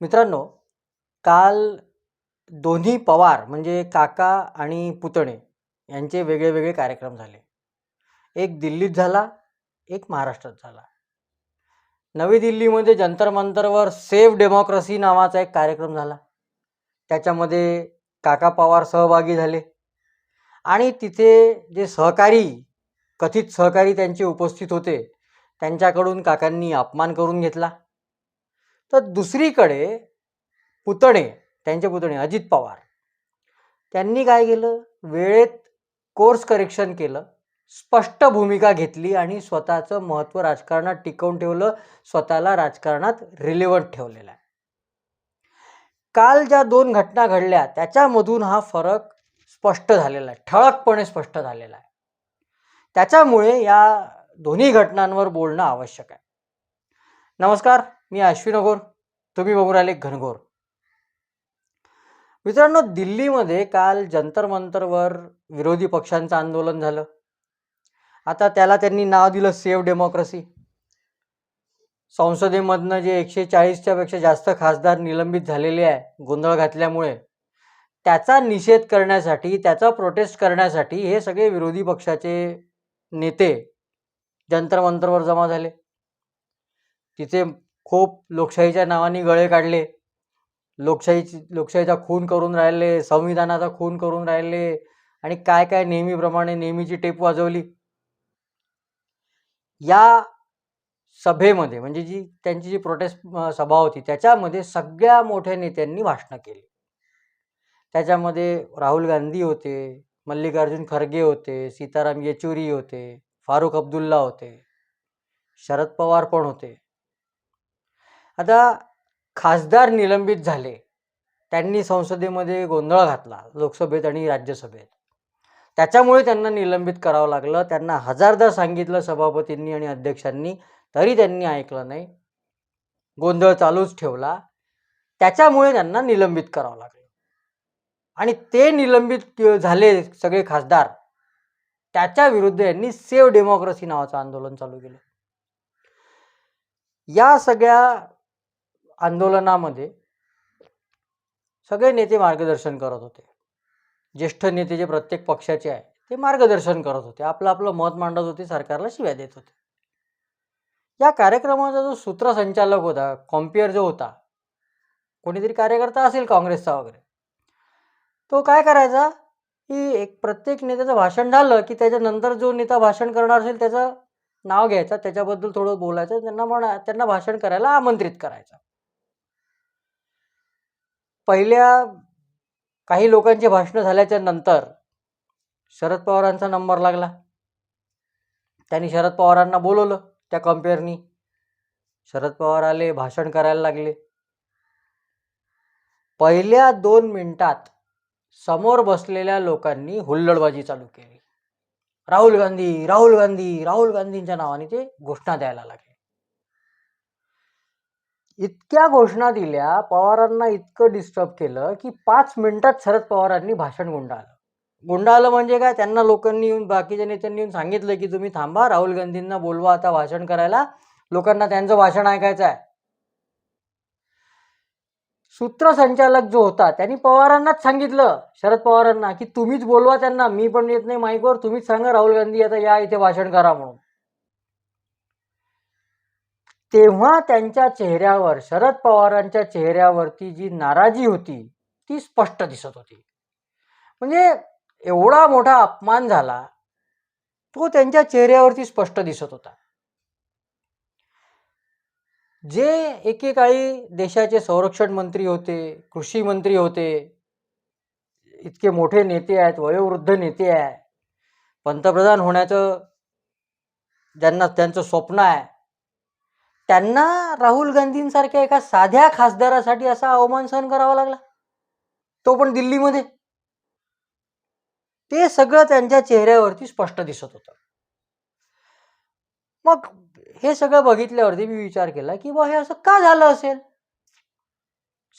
मित्रांनो काल दोन्ही पवार म्हणजे काका आणि पुतणे यांचे वेगळे वेगळे कार्यक्रम झाले. एक दिल्लीत झाला एक महाराष्ट्रात झाला. नवी दिल्लीमध्ये जंतर मंतरवर सेव्ह डेमोक्रेसी नावाचा एक कार्यक्रम झाला. त्याच्यामध्ये काका पवार सहभागी झाले. आणि तिथे जे सहकारी कथित सहकारी त्यांचे उपस्थित होते त्यांच्याकडून काकांनी अपमान करून घेतला. तर दुसरीकडे पुतणे त्यांचे पुतणे अजित पवार. त्यांनी काय केलं? वेळेत कोर्स करेक्शन केलं स्पष्ट भूमिका घेतली आणि स्वतःचं महत्त्व राजकारणात टिकवून ठेवलं स्वतःला राजकारणात रिलेवंट ठेवलेलं आहे. काल ज्या दोन घटना घडल्या त्याच्यामधून हा फरक स्पष्ट झालेला आहे ठळकपणे स्पष्ट झालेला आहे. त्याच्यामुळे या दोन्ही घटनांवर बोलणं आवश्यक आहे. नमस्कार. मी अश्विन अघोर तुम्ही बघून राहिले घनघोर. मित्रांनो दिल्लीमध्ये काल जंतर मंतरवर विरोधी पक्षांचं आंदोलन झालं. आता त्याला त्यांनी नाव दिलं सेव्ह डेमोक्रेसी. संसदेमधनं जे एकशे चाळीसच्या पेक्षा जास्त खासदार निलंबित झालेले आहे गोंधळ घातल्यामुळे त्याचा निषेध करण्यासाठी त्याचा प्रोटेस्ट करण्यासाठी हे सगळे विरोधी पक्षाचे नेते जंतरमंतरवर जमा झाले. तिथे खूप लोकशाहीच्या नावाने गळे काढले. लोकशाहीची लोकशाहीचा खून करून राहिले संविधानाचा खून करून राहिले आणि काय काय नेहमीप्रमाणे नेहमीची टेप वाजवली. या सभेमध्ये म्हणजे जी त्यांची जी प्रोटेस्ट सभा होती त्याच्यामध्ये सगळ्या मोठ्या नेत्यांनी भाषणं केली. त्याच्यामध्ये राहुल गांधी होते मल्लिकार्जुन खरगे होते सीताराम येचुरी होते फारुख अब्दुल्ला होते शरद पवार पण होते. आता खासदार निलंबित झाले. त्यांनी संसदेमध्ये गोंधळ घातला लोकसभेत आणि राज्यसभेत. त्याच्यामुळे त्यांना निलंबित करावं लागलं. त्यांना हजारदा सांगितलं सभापतींनी आणि अध्यक्षांनी तरी त्यांनी ऐकलं नाही. गोंधळ चालूच ठेवला. त्याच्यामुळे त्यांना निलंबित करावं लागलं. आणि ते निलंबित झाले सगळे खासदार त्याच्या विरुद्ध यांनी सेव्ह डेमोक्रेसी नावाचं आंदोलन चालू केलं. या सगळ्या आंदोलनामध्ये सगळे नेते मार्गदर्शन करत होते. ज्येष्ठ नेते जे प्रत्येक पक्षाचे आहे ते मार्गदर्शन करत होते. आपलं आपलं मत मांडत होते सरकारला शिव्या देत होते. या कार्यक्रमाचा जो सूत्रसंचालक होता कॉम्पियर जो होता कोणीतरी कार्यकर्ता असेल काँग्रेसचा वगैरे तो काय करायचा? की एक प्रत्येक नेत्याचं भाषण झालं की त्याच्यानंतर जो नेता भाषण करणार असेल त्याचं नाव घ्यायचं त्याच्याबद्दल थोडं बोलायचं त्यांना म्हणा त्यांना भाषण करायला आमंत्रित करायचं. पहिल्या काही लोकांचे भाषणं झाल्याच्यानंतर शरद पवारांचा नंबर लागला. त्यांनी शरद पवारांना बोलवलं त्या कम्पेअरनी शरद पवार आले भाषण करायला लागले. पहिल्या दोन मिनिटात समोर बसलेल्या लोकांनी हुल्लडबाजी चालू केली. राहुल गांधी राहुल गांधी राहुल गांधींच्या नावाने ते घोषणा द्यायला लागले. इतक्या घोषणा दिल्या पवारांना इतकं डिस्टर्ब केलं की पाच मिनिटात शरद पवारांनी भाषण गुंडाळलं. गुंडाळलं म्हणजे काय? त्यांना लोकांनी येऊन बाकीच्या नेत्यांनी येऊन सांगितलं की तुम्ही थांबा राहुल गांधींना बोलवा आता भाषण करायला. लोकांना त्यांचं भाषण ऐकायचं आहे. सूत्रसंचालक जो होता त्यांनी पवारांनाच सांगितलं शरद पवारांना की तुम्हीच बोलवा त्यांना मी पण येत नाही माईकवर तुम्हीच सांगा राहुल गांधी आता या इथे भाषण करा म्हणून. तेव्हा त्यांच्या चेहऱ्यावर शरद पवारांच्या चेहऱ्यावरती जी नाराजी होती ती स्पष्ट दिसत होती. म्हणजे एवढा मोठा अपमान झाला तो त्यांच्या चेहऱ्यावरती स्पष्ट दिसत होता. जे एकेकाळी देशाचे संरक्षण मंत्री होते कृषी मंत्री होते इतके मोठे नेते आहेत वयोवृद्ध नेते आहे पंतप्रधान होण्याचं ज्यांना त्यांचं स्वप्न आहे त्यांना राहुल गांधींसारख्या एका साध्या खासदारासाठी असा अवमान सहन करावा लागला? तो पण दिल्लीमध्ये. ते सगळं त्यांच्या चेहऱ्यावरती स्पष्ट दिसत होतं. मग हे सगळं बघितल्यावरती मी विचार केला की बा हे असं का झालं असेल?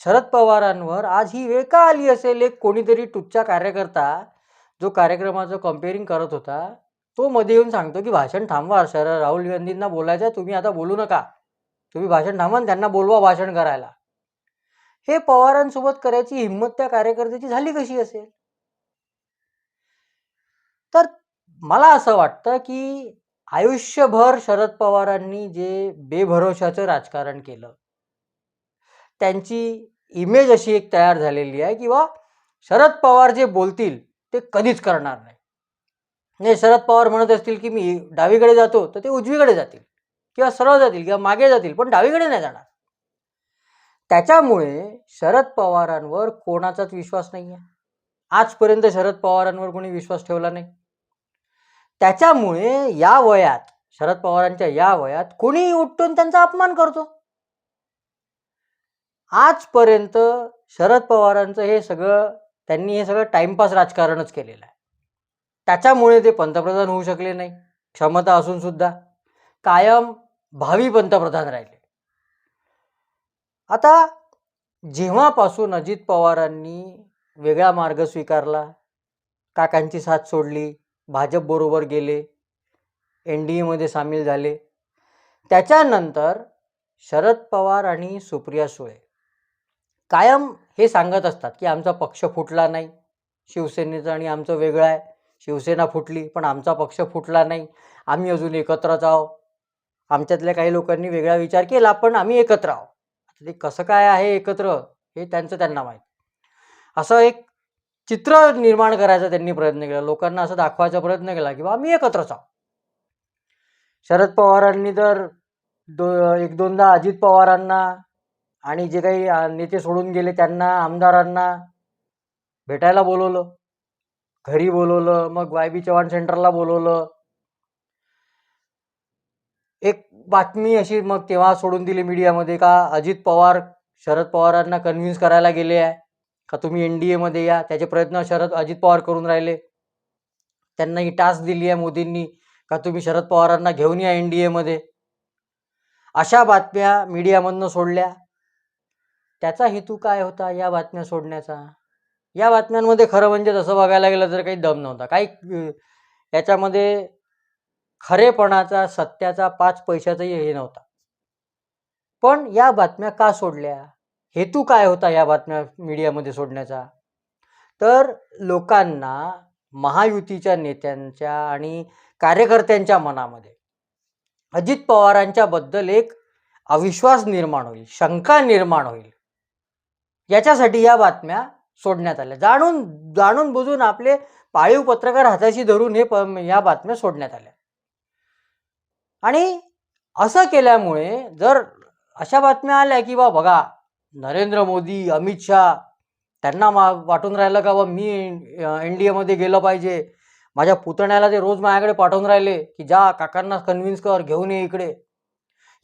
शरद पवारांवर आज ही वेळ का आली असेल एक कोणीतरी टुच्चा कार्यकर्ता जो कार्यक्रमाचं कम्पेअरिंग करत होता तो मध्ये येऊन सांगतो की भाषण थांबवा शरद राहुल गांधींना बोलायचं तुम्ही आता बोलू नका. तुम्ही भाषण थांबवा त्यांना बोलवा भाषण करायला. हे पवारांसोबत करायची हिंमत त्या कार्यकर्त्याची झाली कशी असेल? तर मला असं वाटतं की आयुष्यभर शरद पवारांनी जे बेभरोशाचं राजकारण केलं त्यांची इमेज अशी एक तयार झालेली आहे किंवा शरद पवार जे बोलतील ते कधीच करणार नाही. नाही शरद पवार म्हणत असतील की मी डावीकडे जातो तर ते उजवीकडे जातील. किंवा सरळ जातील किंवा मागे जातील पण डावीकडे नाही जाणार. त्याच्यामुळे शरद पवारांवर कोणाचाच विश्वास नाही आहे आजपर्यंत शरद पवारांवर कोणी विश्वास ठेवला नाही. त्याच्यामुळे या वयात शरद पवारांच्या या वयात कोणीही उठून त्यांचा अपमान करतो. आजपर्यंत शरद पवारांचं हे सगळं त्यांनी हे सगळं टाइमपास राजकारणच केलेलं आहे. त्याच्यामुळे ते पंतप्रधान होऊ शकले नाही. क्षमता असून सुद्धा. कायम भावी पंतप्रधान राहिले. आता जेव्हापासून अजित पवारांनी वेगळा मार्ग स्वीकारला काकांची साथ सोडली भाजपबरोबर गेले एन डी एमध्ये सामील झाले त्याच्यानंतर शरद पवार आणि सुप्रिया सुळे कायम हे सांगत असतात की आमचा पक्ष फुटला नाही. शिवसेनेचं आणि आमचं वेगळं आहे. शिवसेना फुटली पण आमचा पक्ष फुटला नाही. आम्ही अजून एकत्रच आहोत. आमच्यातल्या काही लोकांनी वेगळा विचार केला पण आम्ही एकत्र आहो आता ते कसं काय आहे एकत्र हे त्यांचं त्यांना माहीत. असं एक चित्र निर्माण करायचा त्यांनी प्रयत्न केला. लोकांना असं दाखवायचा प्रयत्न केला की बा आम्ही एकत्रच आहोत. शरद पवारांनी तर दो एक दोनदा अजित पवारांना आणि जे काही नेते सोडून गेले त्यांना आमदारांना भेटायला बोलवलं. घरी बोलवलं मग वाय बी चव्हाण सेंटरला बोलवलं. एक बातमी अशी मग तेव्हा सोडून दिली मीडियामध्ये का अजित पवार शरद पवारांना कन्व्हिन्स करायला गेले आहे. का तुम्ही एन डी एमध्ये या? त्याचे प्रयत्न शरद अजित पवार करून राहिले. त्यांना ही टास्क दिली आहे मोदींनी. का तुम्ही शरद पवारांना घेऊन या एन डी एमध्ये अशा बातम्या मीडियामधनं सोडल्या. त्याचा हेतू काय होता या बातम्या सोडण्याचा? या बातम्यांमध्ये खरं म्हणजे तसं बघायला गेलं तर काही दम नव्हता. काही याच्यामध्ये खरेपणाचा सत्याचा पाच पैशाचाही हे नव्हता. पण या बातम्या का सोडल्या? हेतू काय होता या बातम्या मीडियामध्ये सोडण्याचा? तर लोकांना महायुतीच्या नेत्यांच्या आणि कार्यकर्त्यांच्या मनामध्ये अजित पवारांच्या बद्दल एक अविश्वास निर्माण होईल शंका निर्माण होईल. याच्यासाठी या बातम्या सोडण्यात आल्या. जाणून जाणून बुजून आपले पाळीव पत्रकार हाताशी धरून हे प या बातम्या सोडण्यात आल्या. आणि असं केल्यामुळे जर अशा बातम्या आल्या की बा बघा नरेंद्र मोदी अमित शहा त्यांना मा वाटून राहिलं का बा मी एन डी एमध्ये गेलं पाहिजे. माझ्या पुतण्याला ते रोज माझ्याकडे पाठवून राहिले की जा काकांना कन्व्हिन्स कर घेऊन ये इकडे.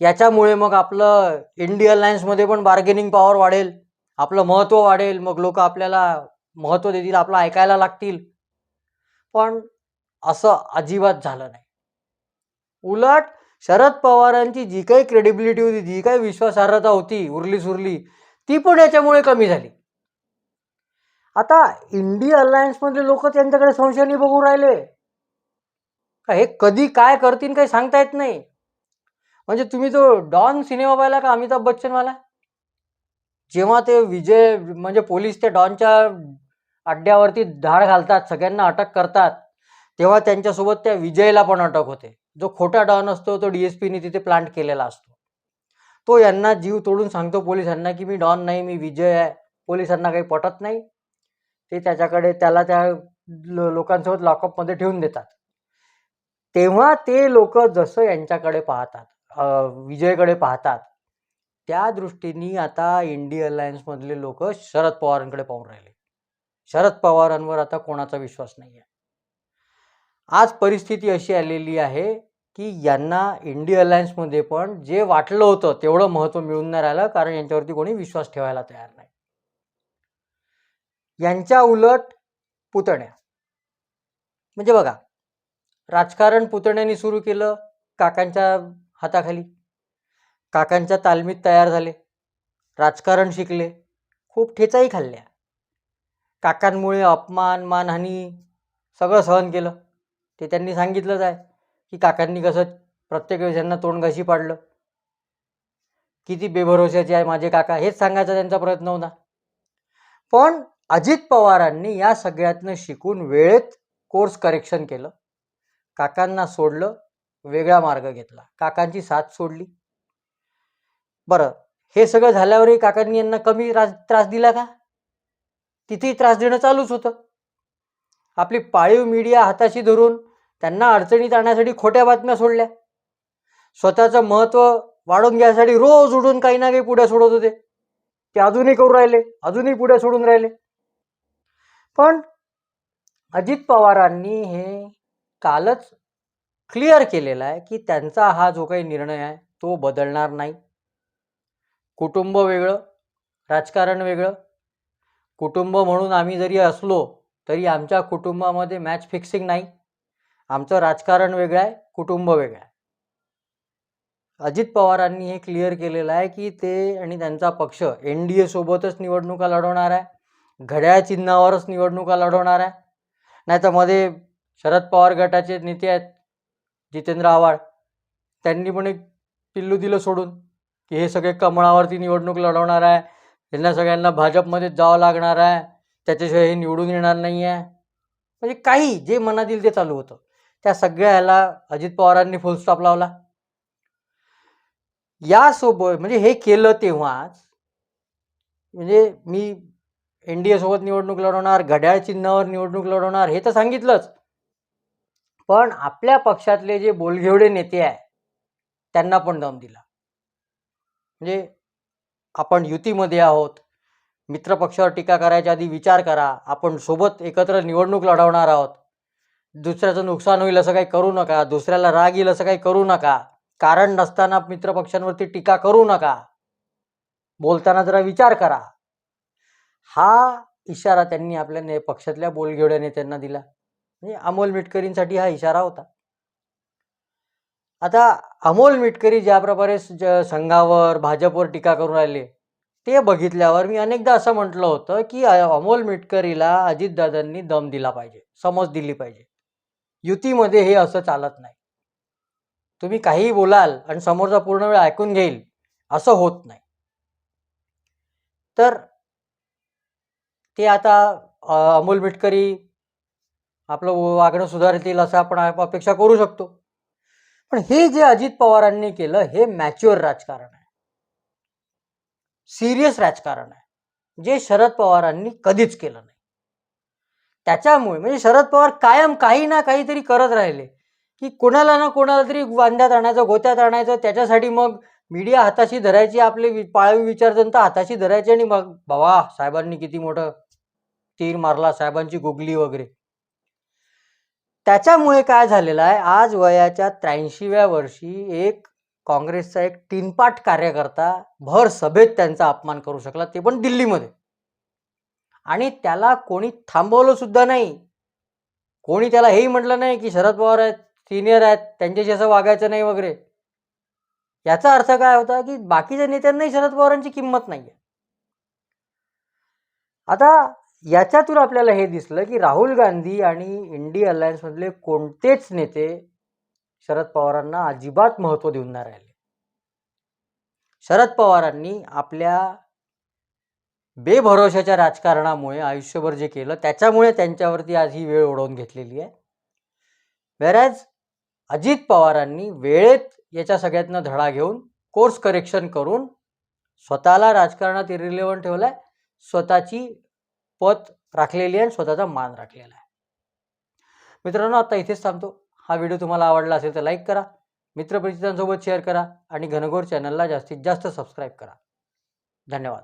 याच्यामुळे मग आपलं इंडिया अलायन्समध्ये पण बार्गेनिंग पॉवर वाढेल. आपलं महत्त्व वाढेल. मग लोक आपल्याला महत्त्व देतील आपलं ऐकायला लागतील. पण असं अजिबात झालं नाही. उलट शरद पवारांची जी काही क्रेडिबिलिटी होती जी काही विश्वासार्हता होती उरली सुरली ती पण याच्यामुळे कमी झाली. आता इंडिया अलायन्समधले लोक त्यांच्याकडे संशयाने बघून राहिले. का हे कधी काय करतील काही सांगता येत नाही. म्हणजे तुम्ही तो डॉन सिनेमा पाहिला का अमिताभ बच्चनवाला? जेव्हा ते विजय म्हणजे पोलीस त्या डॉनच्या अड्ड्यावरती धाड घालतात सगळ्यांना अटक करतात तेव्हा त्यांच्यासोबत त्या विजयला पण अटक होते. जो खोटा डॉन असतो तो डी एस पीने तिथे प्लांट केलेला असतो. तो यांना जीव तोडून सांगतो पोलिसांना की मी डॉन नाही मी विजय आहे. पोलिसांना काही पटत नाही. ते त्याच्याकडे त्याला त्या लो- लोकांसोबत लॉकअपमध्ये ठेवून देतात. तेव्हा ते लोक जसं यांच्याकडे पाहतात विजयकडे पाहतात त्या दृष्टीने आता इंडिया अलायन्समधले लोक शरद पवारांकडे पाहून राहिले. शरद पवारांवर आता कोणाचा विश्वास नाही आहे आज परिस्थिती अशी आलेली आहे की यांना इंडिया अलायन्समध्ये पण जे वाटलं होतं तेवढं महत्त्व मिळून नाही राहिलं कारण यांच्यावरती कोणी विश्वास ठेवायला तयार नाही. यांच्या उलट पुतण्या. म्हणजे बघा राजकारण पुतण्याने सुरू केलं काकांच्या हाताखाली. काकांच्या तालमीत तयार झाले. राजकारण शिकले. खूप ठेचाही खाल्ल्या. काकांमुळे अपमान मानहानी सगळं सहन केलं. ते त्यांनी सांगितलंच आहे. की काकांनी कसं प्रत्येक वेळेस यांना तोंड घशी पाडलं? किती बेभरोशाचे आहे माझे काका हेच सांगायचा त्यांचा प्रयत्न होता. पण अजित पवारांनी या सगळ्यातनं शिकून वेळेत कोर्स करेक्शन केलं. काकांना सोडलं वेगळा मार्ग घेतला. काकांची साथ सोडली. बरं हे सगळं झाल्यावरही काकांनी यांना कमी त्रास त्रास दिला का? तिथेही त्रास देणं चालूच होतं. आपली पाळीव मीडिया हाताशी धरून त्यांना अडचणीत आणण्यासाठी खोट्या बातम्या सोडल्या. स्वतःचं महत्त्व वाढवून घ्यायसाठी रोज उडून काही ना काही पुढे सोडत होते. ते अजूनही करू राहिले अजूनही पुढे सोडून राहिले. पण अजित पवारांनी हे कालच क्लिअर केलेला आहे की त्यांचा हा जो काही निर्णय आहे तो बदलणार नाही. कुटुंब वेगळं राजकारण वेगळं. कुटुंब म्हणून आम्ही जरी असलो तरी आमच्या कुटुंबामध्ये मॅच फिक्सिंग नाही. आमचं राजकारण वेगळं आहे कुटुंब वेगळं आहे. अजित पवारांनी हे क्लिअर केलेलं आहे की ते आणि त्यांचा पक्ष एन डी एसोबतच निवडणुका लढवणार आहे घड्याळ चिन्हावरच निवडणुका लढवणार आहे. नाही तर मध्ये शरद पवार गटाचे नेते आहेत जितेंद्र आव्हाड त्यांनी पण एक पिल्लू दिलं सोडून की हे सगळे कमळावरती निवडणूक लढवणार आहे त्यांना सगळ्यांना भाजपमध्येच जावं लागणार आहे त्याच्याशिवाय हे निवडून येणार नाही आहे म्हणजे काही जे मनात येईल ते चालू होतं. त्या सगळ्या ह्याला अजित पवारांनी फुलस्टॉप लावला. यासोबत म्हणजे हे केलं तेव्हाच म्हणजे मी एन डी एसोबत निवडणूक लढवणार घड्याळ चिन्हावर निवडणूक लढवणार हे तर सांगितलंच. पण आपल्या पक्षातले जे बोलघेवडे नेते आहे त्यांना पण दम दिला. म्हणजे आपण युतीमध्ये आहोत मित्रपक्षावर टीका करायच्या आधी विचार करा आपण सोबत एकत्र निवडणूक लढवणार आहोत दुसऱ्याचं नुकसान होईल असं काही करू नका. दुसऱ्याला राग येईल असं काही करू नका. कारण नसताना मित्रपक्षांवरती टीका करू नका. बोलताना जरा विचार करा. हा इशारा त्यांनी आपल्या ने पक्षातल्या बोलघेवड्या नेत्यांना दिला. म्हणजे अमोल मिटकरींसाठी हा इशारा होता. आता अमोल मिटकरी ज्याप्रकारे संघावर भाजपवर टीका करून राहिले ते बघितल्यावर मी अनेकदा असं म्हटलं होतं की अमोल मिटकरीला अजितदादांनी दम दिला पाहिजे समज दिली पाहिजे. युतीमध्ये हे असं चालत नाही. तुम्ही काहीही बोलाल आणि समोरचा पूर्ण वेळ ऐकून घेईल असं होत नाही. तर ते आता अमोल मिटकरी आपलं वागणं सुधारतील असं आपण अपेक्षा करू शकतो. पण हे जे अजित पवारांनी केलं हे मॅच्युअर राजकारण आहे. सिरियस राजकारण आहे. जे शरद पवारांनी कधीच केलं नाही. त्याच्यामुळे म्हणजे शरद पवार कायम काही ना काहीतरी करत राहिले. की कोणाला ना कोणाला तरी वांद्यात आणायचं गोत्यात आणायचं त्याच्यासाठी मग मीडिया हाताशी धरायची आपले वि- विचार जनता हाताशी धरायची आणि मग बाबा साहेबांनी किती मोठं तीर मारला साहेबांची गुगली वगैरे. त्याच्यामुळे काय झालेलं आहे आज वयाच्या त्र्याऐंशीव्या वर्षी एक काँग्रेसचा एक तीनपाट कार्यकर्ता भर सभेत त्यांचा अपमान करू शकला ते पण दिल्लीमध्ये. आणि त्याला कोणी थांबवलं सुद्धा नाही. कोणी त्याला हेही म्हटलं नाही की शरद पवार आहेत सिनियर आहेत त्यांच्याशी असं वागायचं नाही वगैरे. याचा अर्थ काय होता की बाकीच्या नेत्यांनाही शरद पवारांची किंमत नाही आहे आता याच्यातून आपल्याला हे दिसलं की राहुल गांधी आणि इंडी अलायन्समधले कोणतेच नेते शरद पवारांना अजिबात महत्त्व देऊन नाही राहिले. शरद पवारांनी आपल्या बेभरोशाच्या राजकारणामुळे आयुष्यभर जे केलं त्याच्यामुळे त्यांच्यावरती आज ही वेळ ओढवून घेतलेली आहे. वेरॅज अजित पवारांनी वेळेत याच्या सगळ्यातनं धडा घेऊन कोर्स करेक्शन करून स्वतःला राजकारणात इरिलेवंट आहे स्वतःची पत राखलेली आहे आणि स्वतःचा मान राखलेला आहे. मित्रांनो आता इथेच थांबतो. हा व्हिडिओ तुम्हाला आवडला असेल तर लाईक करा मित्रपरिचितांसोबत शेअर करा आणि घनघोर चॅनलला जास्तीत जास्त सबस्क्राईब करा. धन्यवाद.